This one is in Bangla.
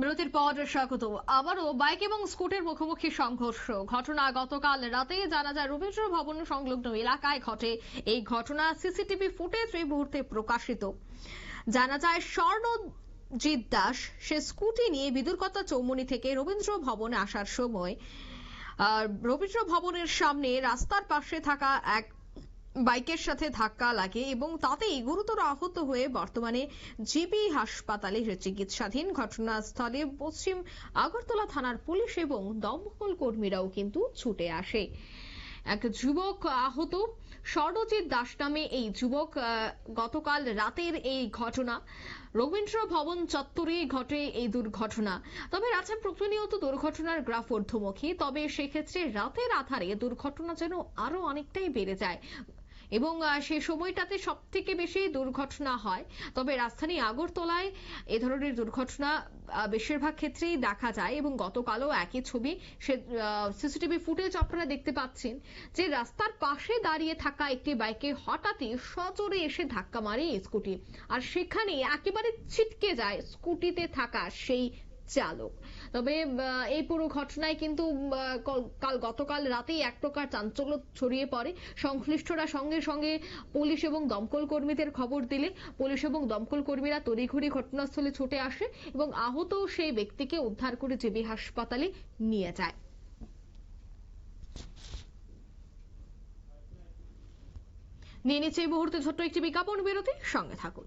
বিরতির পর স্বাগত। আবারও বাইক এবং স্কুটের মুখোমুখি সংঘর্ষ। ঘটনা গতকাল রাতে জানা যায় রবীন্দ্র ভবন সংলগ্ন এলাকায় ঘটে। এই ঘটনা সিসিটিভি ফুটেজ এই মুহূর্তে প্রকাশিত। জানা যায়, স্বর্ণজিৎ দাস, সে স্কুটি নিয়ে বিদুরকতা চৌমনি থেকে রবীন্দ্র ভবনে আসার সময় রবীন্দ্র ভবনের সামনে রাস্তার পাশে থাকা এক বাইকের সাথে ধাক্কা লাগে এবং তাতেই গুরুতর আহত হয়ে বর্তমানে জিবি হাসপাতালে চিকিৎসাধীন ঘটনাস্থলে পশ্চিম আগরতলা থানার পুলিশ এবং দমকল কর্মীরাও কিন্তু ছুটে আসে। এক যুবক আহত। স্বর্ণজিৎ দাস নামে এই যুবক গতকাল রাতের এই ঘটনা। রবীন্দ্র ভবন চত্বরে ঘটে এই দুর্ঘটনা। তবে রাজ্যে প্রতিনিয়ত দুর্ঘটনার গ্রাফ ঊর্ধ্বমুখী। তবে সেক্ষেত্রে রাতের আধারে দুর্ঘটনা যেন আরও অনেকটাই বেড়ে যায়। এবং সে সময়টাতে সব থেকে বেশি দুর্ঘটনা হয়। তবে রাজধানী আগরতলায় এ ধরনের দুর্ঘটনা বেশিরভাগ ক্ষেত্রেই দেখা যায় এবং গতকালও একই ছবি সে সিসিটিভি ফুটেজ আপনারা দেখতে পাচ্ছেন যে রাস্তার পাশে দাঁড়িয়ে থাকা একটি বাইকে হঠাৎই সজোরে এসে ধাক্কা মারে স্কুটি। আর সেখানে একেবারে ছিটকে যায় স্কুটিতে থাকা সেই চালক। তবে এই পুরো ঘটনায় কিন্তু কাল গতকাল রাতেই এক প্রকার চাঞ্চল্য ছড়িয়ে পড়ে। সংশ্লিষ্টরা সঙ্গে সঙ্গে পুলিশ এবং দমকল কর্মীদের খবর দিলে পুলিশ এবং দমকল কর্মীরা তড়িঘড়ি ঘটনাস্থলে ছুটে আসে এবং আহত সেই ব্যক্তিকে উদ্ধার করে জিবি হাসপাতালে নিয়ে যায়। নিয়ে নিচ্ছে এই মুহূর্তে ছোট্ট একটি বিজ্ঞাপন। বিরতি সঙ্গে থাকুন।